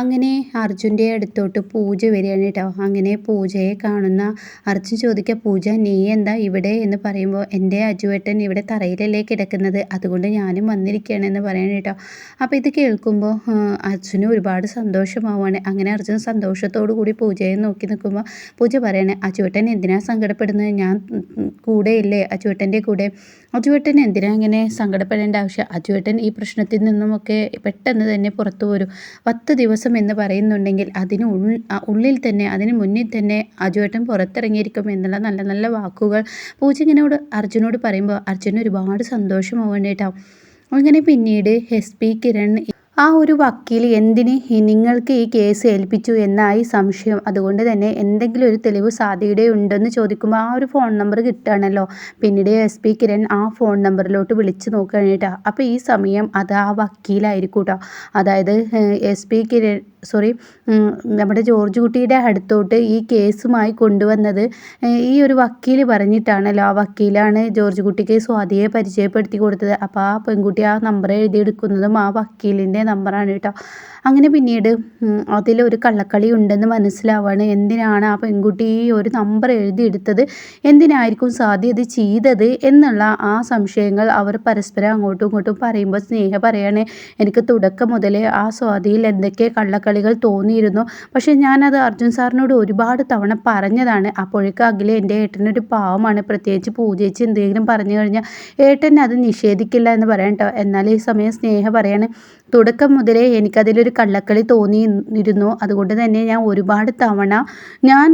അങ്ങനെ അർജുന്റെ അടുത്തോട്ട് പൂജ വരികയാണ് കേട്ടോ. അങ്ങനെ പൂജയെ കാണുന്ന അർജുൻ ചോദിക്കുക പൂജ നീ എന്താ ഇവിടെ? എന്ന് പറയുമ്പോൾ എന്റെ അജുവേട്ടൻ ഇവിടെ തറയിലല്ലേ കിടക്കുന്നത്. അതുകൊണ്ട് ഞാനും വന്നിരിക്കുകയാണ് എന്ന് പറയണം കേട്ടോ. അപ്പോൾ ഇത് കേൾക്കുമ്പോൾ അർജുന് ഒരുപാട് സന്തോഷമാവുകയാണ്. അങ്ങനെ അർജുൻ സന്തോഷത്തോടു കൂടി പൂജയെ നോക്കി നിൽക്കുമ്പോൾ പൂജ പറയണേ അജുവേട്ടൻ എന്തിനാണ് സങ്കടപ്പെടുന്നത്? ഞാൻ കൂടെയില്ലേ? അജുവേട്ടന്റെ കൂടെ. അജുവേട്ടൻ എന്തിനാ അങ്ങനെ സങ്കടപ്പെടേണ്ട ആവശ്യം? അജുവേട്ടൻ ഈ പ്രശ്നത്തിൽ നിന്നുമൊക്കെ പെട്ടെന്ന് തന്നെ പുറത്തു വരും. പത്ത് ദിവസം എന്ന് പറയുന്നുണ്ടെങ്കിൽ അതിന് ഉള്ളിൽ തന്നെ അതിന് മുന്നിൽ തന്നെ അജുവേട്ടൻ പുറത്തിറങ്ങിയിരിക്കും എന്നുള്ള നല്ല നല്ല വാക്കുകൾ പൂച്ചിങ്ങനോട് അർജുനോട് പറയുമ്പോൾ അർജുന ഒരുപാട് സന്തോഷമാവാൻ കേട്ടോ. അങ്ങനെ പിന്നീട് എസ് പി കിരൺ ആ ഒരു വക്കീൽ എന്തിന് നിങ്ങൾക്ക് ഈ കേസ് ഏൽപ്പിച്ചു എന്നായി സംശയം. അതുകൊണ്ട് തന്നെ എന്തെങ്കിലും ഒരു തെളിവ് സാധ്യതയുടെ ഉണ്ടെന്ന് ചോദിക്കുമ്പോൾ ആ ഒരു ഫോൺ നമ്പർ കിട്ടുകയാണല്ലോ. പിന്നീട് എസ് പി കിരൺ ആ ഫോൺ നമ്പറിലോട്ട് വിളിച്ച് നോക്കുകയാണ് കേട്ടോ. അപ്പോൾ ഈ സമയം അത് ആ വക്കീലായിരിക്കും കേട്ടോ. അതായത് എസ് പി കിരൺ സോറി നമ്മുടെ ജോർജ് കുട്ടിയുടെ അടുത്തോട്ട് ഈ കേസുമായി കൊണ്ടുവന്നത് ഈ ഒരു വക്കീൽ പറഞ്ഞിട്ടാണല്ലോ. ആ വക്കീലാണ് ജോർജ് കുട്ടിക്ക് സ്വാതിയെ പരിചയപ്പെടുത്തി കൊടുത്തത്. അപ്പോൾ ആ പെൺകുട്ടി ആ നമ്പർ എഴുതിയെടുക്കുന്നതും ആ വക്കീലിന്റെ നമ്പറാണ് കേട്ടോ. അങ്ങനെ പിന്നീട് അതിലൊരു കള്ളക്കളി ഉണ്ടെന്ന് മനസ്സിലാവാണ്. എന്തിനാണ് ആ പെൺകുട്ടി ഈ ഒരു നമ്പർ എഴുതിയെടുത്തത്? എന്തിനായിരിക്കും സാധ്യത ചെയ്തത് എന്നുള്ള ആ സംശയങ്ങൾ അവർ പരസ്പരം അങ്ങോട്ടും ഇങ്ങോട്ടും പറയുമ്പോൾ സ്നേഹ പറയാണ് എനിക്ക് തുടക്കം മുതലേ ആ സ്വാതിയിൽ എന്തൊക്കെ കള്ളക്കളികൾ തോന്നിയിരുന്നു. പക്ഷേ ഞാനത് അർജുൻ സാറിനോട് ഒരുപാട് തവണ പറഞ്ഞതാണ്. അപ്പോഴേക്കും അഖില എന്റെ ഏട്ടനൊരു പാവമാണ്. പ്രത്യേകിച്ച് പൂജയിച്ച് എന്തെങ്കിലും പറഞ്ഞു കഴിഞ്ഞാൽ ഏട്ടൻ അത് നിഷേധിക്കില്ല എന്ന് പറയാം കേട്ടോ. എന്നാൽ ഈ സമയം സ്നേഹ പറയാണ് തുടക്കം മുതലേ എനിക്കതിലൊരു കള്ളക്കളി തോന്നിയിരുന്നു അതുകൊണ്ട് തന്നെ ഞാൻ ഒരുപാട് തവണ ഞാൻ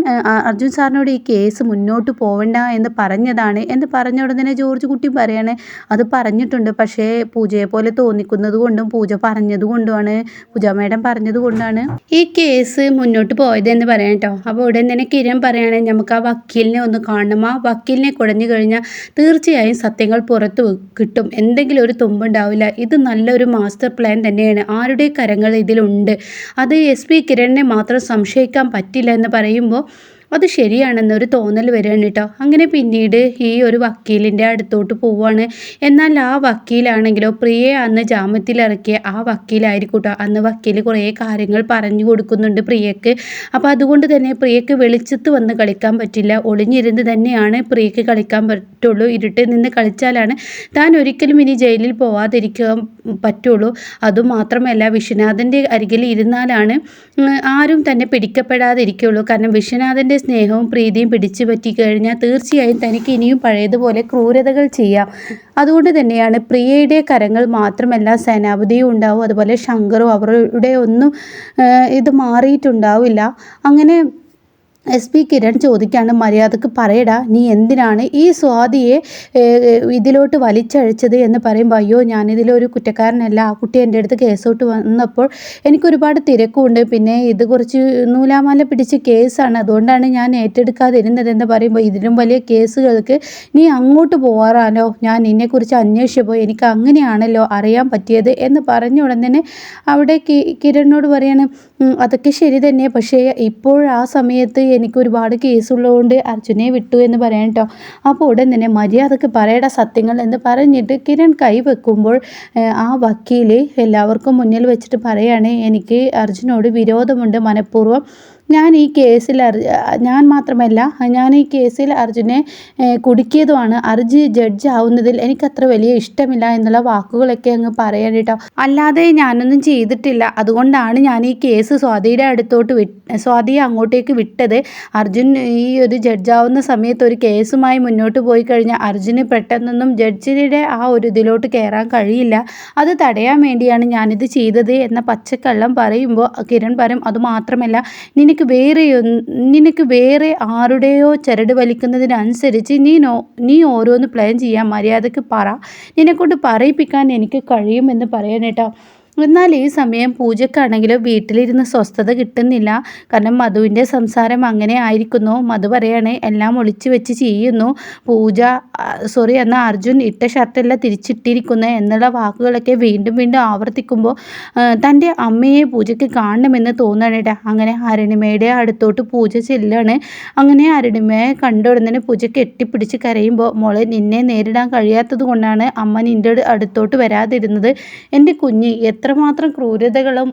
അർജുൻ സാറിനോട് ഈ കേസ് മുന്നോട്ട് പോവണ്ട എന്ന് പറഞ്ഞതാണ്. എന്ന് പറഞ്ഞ ഉടനെ ജോർജ് കുട്ടി പറയാണ് അത് പറഞ്ഞിട്ടുണ്ട് പക്ഷേ പൂജയെ പോലെ തോന്നിക്കുന്നത് കൊണ്ടും പൂജ പറഞ്ഞത് കൊണ്ടുമാണ് പൂജ മേഡം പറഞ്ഞത് കൊണ്ടാണ്. ഈ കേസ് മുന്നോട്ട് പോയതെന്ന് പറയാം കേട്ടോ. അപ്പോൾ ഉടൻ തന്നെ കിരൺ പറയുകയാണെങ്കിൽ നമുക്ക് ആ വക്കീലിനെ ഒന്ന് കാണണം. ആ വക്കീലിനെ കുടഞ്ഞു കഴിഞ്ഞാൽ തീർച്ചയായും സത്യങ്ങൾ പുറത്തു കിട്ടും. എന്തെങ്കിലും ഒരു തുമ്പുണ്ടാവില്ല. ഇത് നല്ലൊരു മാസ്റ്റർ പ്ലാൻ തന്നെയാണ്. ആരുടെ കരങ്ങൾ ഇതിലുണ്ട്? അത് എസ് പി കിരണിനെ മാത്രം സംശയിക്കാൻ പറ്റില്ല എന്ന് പറയുമ്പോൾ അത് ശരിയാണെന്നൊരു തോന്നൽ വരികയാണ് കേട്ടോ. അങ്ങനെ പിന്നീട് ഈ ഒരു വക്കീലിന്റെ അടുത്തോട്ട് പോവുകയാണ് എന്നാൽ ആ വക്കീലാണെങ്കിലോ പ്രിയയെ അന്ന് ജാമ്യത്തിലിറക്കിയ ആ വക്കീലായിരിക്കും കേട്ടോ. അന്ന് വക്കീൽ കുറേ കാര്യങ്ങൾ പറഞ്ഞു കൊടുക്കുന്നുണ്ട് പ്രിയക്ക്. അപ്പോൾ അതുകൊണ്ട് തന്നെ പ്രിയക്ക് വെളിച്ചത്ത് വന്ന് കളിക്കാൻ പറ്റില്ല. ഒളിഞ്ഞിരുന്ന് തന്നെയാണ് പ്രിയക്ക് കളിക്കാൻ പറ്റുള്ളൂ. ഇരുട്ടിൽ നിന്ന് കളിച്ചാലാണ് താൻ ഒരിക്കലും ഇനി ജയിലിൽ പോവാതിരിക്കാൻ പറ്റുള്ളൂ. അതുമാത്രമല്ല വിശ്വനാഥന്റെ അരികിൽ ഇരുന്നാലാണ് ആരും തന്നെ പിടിക്കപ്പെടാതിരിക്കുള്ളൂ. കാരണം വിശ്വനാഥന്റെ സ്നേഹവും പ്രീതിയും പിടിച്ചു പറ്റിക്കഴിഞ്ഞാൽ തീർച്ചയായും തനിക്ക് ഇനിയും പഴയതുപോലെ ക്രൂരതകൾ ചെയ്യാം. അതുകൊണ്ട് തന്നെയാണ് പ്രിയയുടെ കരങ്ങൾ മാത്രമല്ല സേനാപതിയും ഉണ്ടാവും. അതുപോലെ ശങ്കറും അവരുടെ ഒന്നും ഇത് മാറിയിട്ടുണ്ടാവില്ല. അങ്ങനെ എസ് പി കിരൺ ചോദിക്കാണ് മര്യാദയ്ക്ക് പറയടാ നീ എന്തിനാണ് ഈ സ്വാതിയെ ഇതിലോട്ട് വലിച്ചഴിച്ചത്? എന്ന് പറയുമ്പോൾ അയ്യോ ഞാനിതിലൊരു കുറ്റക്കാരനല്ല. ആ കുട്ടി എന്റെ അടുത്ത് കേസോട്ട് വന്നപ്പോൾ എനിക്കൊരുപാട് തിരക്കുണ്ട്. പിന്നെ ഇത് കുറച്ച് നൂലാമാല പിടിച്ച കേസാണ്. അതുകൊണ്ടാണ് ഞാൻ ഏറ്റെടുക്കാതിരുന്നത്. എന്ന് പറയുമ്പോൾ ഇതിലും വലിയ കേസുകൾക്ക് നീ അങ്ങോട്ട് പോകാറാണോ ഞാൻ നിന്നെക്കുറിച്ച് അന്വേഷിച്ചപ്പോൾ എനിക്ക് അങ്ങനെയാണല്ലോ അറിയാൻ പറ്റിയത്. എന്ന് പറഞ്ഞ ഉടൻ തന്നെ അവിടെ കിരണിനോട് പറയാണ് അതൊക്കെ ശരി തന്നെ. പക്ഷേ ഇപ്പോൾ ആ സമയത്ത് എനിക്ക് ഒരുപാട് കേസുള്ളതുകൊണ്ട് അർജുനെ വിട്ടു എന്ന് പറയാം കേട്ടോ അപ്പോൾ ഉടൻ തന്നെ മര്യാദയ്ക്ക് പറയട സത്യങ്ങൾ എന്ന് പറഞ്ഞിട്ട് കിരൺ കൈ വെക്കുമ്പോൾ ആ വക്കീൽ എല്ലാവർക്കും മുന്നിൽ വെച്ചിട്ട് പറയാണ് എനിക്ക് അർജുനോട് വിരോധമുണ്ട് മനഃപൂർവം. ഞാൻ ഈ കേസിൽ ഞാൻ മാത്രമല്ല ഞാൻ ഈ കേസിൽ അർജുനെ കുടുക്കിയതുമാണ്. അർജു ജഡ്ജ് ആവുന്നതിൽ എനിക്കത്ര വലിയ ഇഷ്ടമില്ല എന്നുള്ള വാക്കുകളൊക്കെ അങ്ങ് പറയാൻ കേട്ടോ. അല്ലാതെ ഞാനൊന്നും ചെയ്തിട്ടില്ല. അതുകൊണ്ടാണ് ഞാൻ ഈ കേസ് സ്വാതിയുടെ അടുത്തോട്ട് വി സ്വാതിയെ അങ്ങോട്ടേക്ക് വിട്ടത്. അർജുൻ ഈ ഒരു ജഡ്ജാവുന്ന സമയത്ത് ഒരു കേസുമായി മുന്നോട്ട് പോയി കഴിഞ്ഞാൽ അർജുന് പെട്ടെന്നൊന്നും ജഡ്ജിയുടെ ആ ഒരു ഇതിലോട്ട് കയറാൻ കഴിയില്ല. അത് തടയാൻ വേണ്ടിയാണ് ഞാനിത് ചെയ്തത് എന്ന പച്ചക്കള്ളം പറയുമ്പോൾ കിരൺ പറയും അതുമാത്രമല്ല നിനക്ക് നിനക്ക് വേറെ നിനക്ക് വേറെ ആരുടെയോ ചരട് വലിക്കുന്നതിനനുസരിച്ച് നീ നോ നീ ഓരോന്ന് പ്ലാൻ ചെയ്യാൻ മര്യാദയ്ക്ക് പറ. നിന്നെക്കൊണ്ട് പറയിപ്പിക്കാൻ എനിക്ക് കഴിയുമെന്ന് പറയാൻ കേട്ടോ എന്നാൽ ഈ സമയം പൂജക്കാണെങ്കിലും വീട്ടിലിരുന്ന് സ്വസ്ഥത കിട്ടുന്നില്ല. കാരണം മധുവിന്റെ സംസാരം അങ്ങനെ ആയിരിക്കുന്നു. മധു പറയാണ് എല്ലാം ഒളിച്ചു വെച്ച് ചെയ്യുന്നു. പൂജ സോറി എന്നാൽ അർജുൻ ഇട്ട ഷർട്ടെല്ലാം തിരിച്ചിട്ടിരിക്കുന്നു എന്നുള്ള വാക്കുകളൊക്കെ വീണ്ടും വീണ്ടും ആവർത്തിക്കുമ്പോൾ തന്റെ അമ്മയെ പൂജയ്ക്ക് കാണണമെന്ന് തോന്നണേട്ടാ അങ്ങനെ അരുണിമയുടെ അടുത്തോട്ട് പൂജ ചെല്ലാണ്. അങ്ങനെ അരുണിമയെ കണ്ട ഉടനെ പൂജ കെട്ടിപ്പിടിച്ച് കരയുമ്പോൾ മോളെ നിന്നെ നേരിടാൻ കഴിയാത്തത് കൊണ്ടാണ് അമ്മ നിന്റെ അടുത്തോട്ട് വരാതിരുന്നത്. എന്റെ കുഞ്ഞ് എത്ര എത്രമാത്രം ക്രൂരതകളും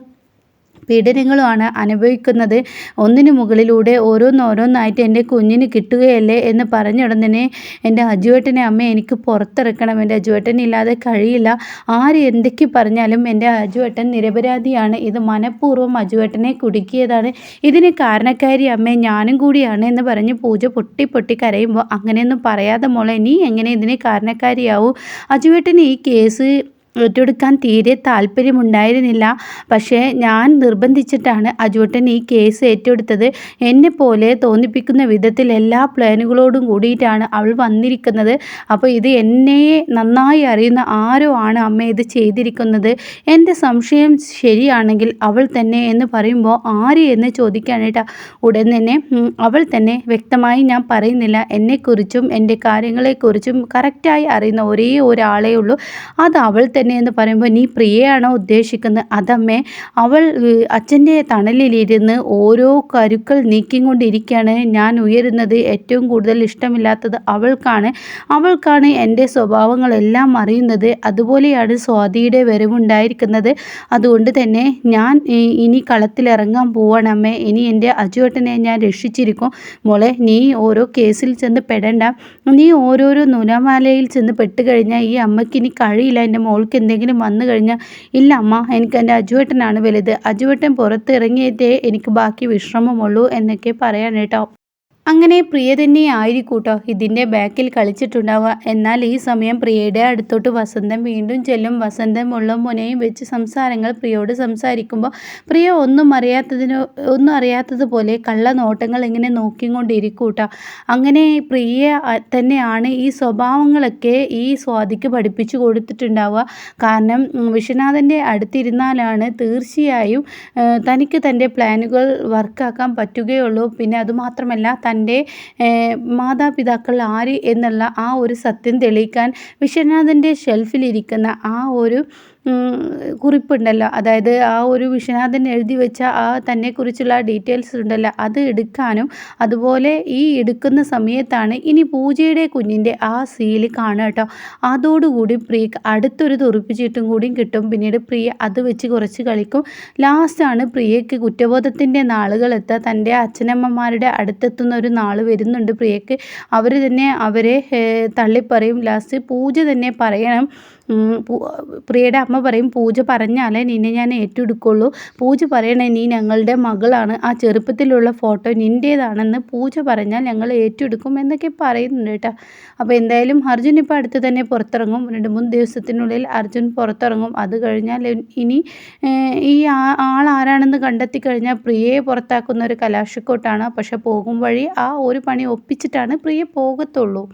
പീഡനങ്ങളുമാണ് അനുഭവിക്കുന്നത്. ഒന്നിനു മുകളിലൂടെ ഓരോന്നോരോന്നായിട്ട് എന്റെ കുഞ്ഞിന് കിട്ടുകയല്ലേ എന്ന് പറഞ്ഞുടനെ എന്റെ അജുവേട്ടനെ അമ്മ എനിക്ക് പുറത്തിറക്കണം. എന്റെ അജുവേട്ടനില്ലാതെ കഴിയില്ല. ആര് എന്തൊക്കെ പറഞ്ഞാലും എന്റെ അജുവേട്ടൻ നിരപരാധിയാണ്. ഇത് മനഃപൂർവം അജുവേട്ടനെ കുടുക്കിയതാണ്. ഇതിന് കാരണക്കാരി അമ്മ ഞാനും കൂടിയാണ് എന്ന് പറഞ്ഞ് പൂജ പൊട്ടി പൊട്ടി കരയുമ്പോൾ അങ്ങനെയൊന്നും പറയാതെ മോളെ നീ എങ്ങനെ ഇതിന് കാരണക്കാരിയാവും? അജുവേട്ടൻ ഈ കേസ് ഏറ്റെടുക്കാൻ തീരെ താല്പര്യമുണ്ടായിരുന്നില്ല. പക്ഷേ ഞാൻ നിർബന്ധിച്ചിട്ടാണ് അജുട്ടൻ ഈ കേസ് ഏറ്റെടുത്തത്. എന്നെ പോലെ തോന്നിപ്പിക്കുന്ന വിധത്തിൽ എല്ലാ പ്ലാനുകളോടും കൂടിയിട്ടാണ് അവൾ വന്നിരിക്കുന്നത്. അപ്പോൾ ഇത് എന്നെ നന്നായി അറിയുന്ന ആരോ ആണ് അമ്മ ഇത് ചെയ്തിരിക്കുന്നത്. എന്റെ സംശയം ശരിയാണെങ്കിൽ അവൾ തന്നെ എന്ന് പറയുമ്പോൾ ആര് എന്ന് ചോദിക്കാനായിട്ട്. ഉടൻ തന്നെ അവൾ തന്നെ വ്യക്തമായി ഞാൻ പറയുന്നില്ല. എന്നെക്കുറിച്ചും എന്റെ കാര്യങ്ങളെക്കുറിച്ചും കറക്റ്റായി അറിയുന്ന ഒരേ ഒരാളേ ഉള്ളൂ. അത് അവൾ തന്നെ തന്നെ എന്ന് പറയുമ്പോൾ നീ പ്രിയയാണോ ഉദ്ദേശിക്കുന്നത്? അതമ്മേ അവൾ അച്ഛന്റെ തണലിലിരുന്ന് ഓരോ കരുക്കൾ നീക്കിക്കൊണ്ടിരിക്കുകയാണ്. ഞാൻ ഉയരുന്നത് ഏറ്റവും കൂടുതൽ ഇഷ്ടമില്ലാത്തത് അവൾക്കാണ്. അവൾക്കാണ് എന്റെ സ്വഭാവങ്ങളെല്ലാം അറിയുന്നത്. അതുപോലെയാണ് സ്വാതിയുടെ വരവുണ്ടായിരിക്കുന്നത്. അതുകൊണ്ട് തന്നെ ഞാൻ ഇനി കളത്തിലിറങ്ങാൻ പോവണമ്മേ. ഇനി എന്റെ അജുവേട്ടനെ ഞാൻ രക്ഷിച്ചിരിക്കും. മോളെ നീ ഓരോ കേസിൽ ചെന്ന് പെടണ്ട. നീ ഓരോരോ നുനമാലയിൽ ചെന്ന് പെട്ടുകഴിഞ്ഞാൽ ഈ അമ്മയ്ക്ക് ഇനി കഴിയില്ല. എന്റെ മോൾക്ക് എനിക്ക് എന്തെങ്കിലും വന്നു കഴിഞ്ഞാൽ ഇല്ല അമ്മ എനിക്ക് എന്റെ അജുവേട്ടനാണ് വലുത്. അജുവേട്ടൻ പുറത്തിറങ്ങിയിട്ടേ എനിക്ക് ബാക്കി വിശ്രമമുള്ളൂ എന്നൊക്കെ പറയാൻ കേട്ടോ. അങ്ങനെ പ്രിയ തന്നെ ആയിരിക്കൂട്ടോ. ഇതിന്റെ ബാക്കിൽ കളിച്ചിട്ടുണ്ടാവുക. എന്നാൽ ഈ സമയം പ്രിയയുടെ അടുത്തോട്ട് വസന്തം വീണ്ടും ചെല്ലും. വസന്തം ഉള്ള മുനയും വെച്ച് സംസാരങ്ങൾ പ്രിയോട് സംസാരിക്കുമ്പോൾ പ്രിയ ഒന്നും അറിയാത്തതിന് ഒന്നും അറിയാത്തതുപോലെ കള്ള നോട്ടങ്ങൾ ഇങ്ങനെ നോക്കിക്കൊണ്ടിരിക്കൂട്ടോ. അങ്ങനെ പ്രിയ തന്നെയാണ് ഈ സ്വഭാവങ്ങളൊക്കെ ഈ സ്വാതിക്ക് പഠിപ്പിച്ചു കൊടുത്തിട്ടുണ്ടാവുക. കാരണം വിശ്വനാഥന്റെ അടുത്തിരുന്നാലാണ് തീർച്ചയായും തനിക്ക് തന്റെ പ്ലാനുകൾ വർക്കാക്കാൻ പറ്റുകയുള്ളൂ. പിന്നെ അതുമാത്രമല്ല തന്റെ മാതാപിതാക്കൾ ആര് എന്നുള്ള ആ ഒരു സത്യം തെളിയിക്കാൻ വിശ്വനാഥന്റെ ഷെൽഫിലിരിക്കുന്ന ആ ഒരു കുറിപ്പുണ്ടല്ലോ. അതായത് ആ ഒരു വിശ്വനാഥൻ എഴുതി വെച്ച ആ തന്നെക്കുറിച്ചുള്ള ഡീറ്റെയിൽസ് ഉണ്ടല്ലോ. അത് എടുക്കാനും അതുപോലെ ഈ എടുക്കുന്ന സമയത്താണ് ഇനി പൂജയുടെ കുഞ്ഞിന്റെ ആ സീൽ കാണുക കേട്ടോ. അതോടുകൂടി പ്രിയക്ക് അടുത്തൊരു തുറപ്പിച്ചിട്ടും കൂടിയും കിട്ടും. പിന്നീട് പ്രിയ അത് വെച്ച് കുറച്ച് കളിക്കും. ലാസ്റ്റാണ് പ്രിയക്ക് കുറ്റബോധത്തിന്റെ നാളുകൾ എത്തുക. തന്റെ അച്ഛനമ്മമാരുടെ അടുത്തെത്തുന്ന ഒരു നാൾ വരുന്നുണ്ട് പ്രിയയ്ക്ക്. അവർ തന്നെ അവരെ തള്ളിപ്പറയും. ലാസ്റ്റ് പൂജ തന്നെ പറയണം. പ്രിയയുടെ അമ്മ പറയും പൂജ പറഞ്ഞാലേ നിന്നെ ഞാൻ ഏറ്റെടുക്കുള്ളൂ. പൂജ പറയണേ നീ ഞങ്ങളുടെ മകളാണ്. ആ ചെറുപ്പത്തിലുള്ള ഫോട്ടോ നിന്റേതാണെന്ന് പൂജ പറഞ്ഞാൽ ഞങ്ങൾ ഏറ്റെടുക്കും എന്നൊക്കെ പറയുന്നുണ്ട് കേട്ടോ. അപ്പോൾ എന്തായാലും അർജുൻ ഇപ്പോൾ അടുത്ത് തന്നെ പുറത്തിറങ്ങും. രണ്ട് മൂന്ന് ദിവസത്തിനുള്ളിൽ അർജുൻ പുറത്തിറങ്ങും. അത് കഴിഞ്ഞാൽ ഇനി ഈ ആൾ ആരാണെന്ന് കണ്ടെത്തി കഴിഞ്ഞാൽ പ്രിയയെ പുറത്താക്കുന്ന ഒരു കലാശക്കോട്ടാണ്. പക്ഷെ പോകും വഴി ആ ഒരു പണി ഒപ്പിച്ചിട്ടാണ് പ്രിയ പോകത്തുള്ളൂ.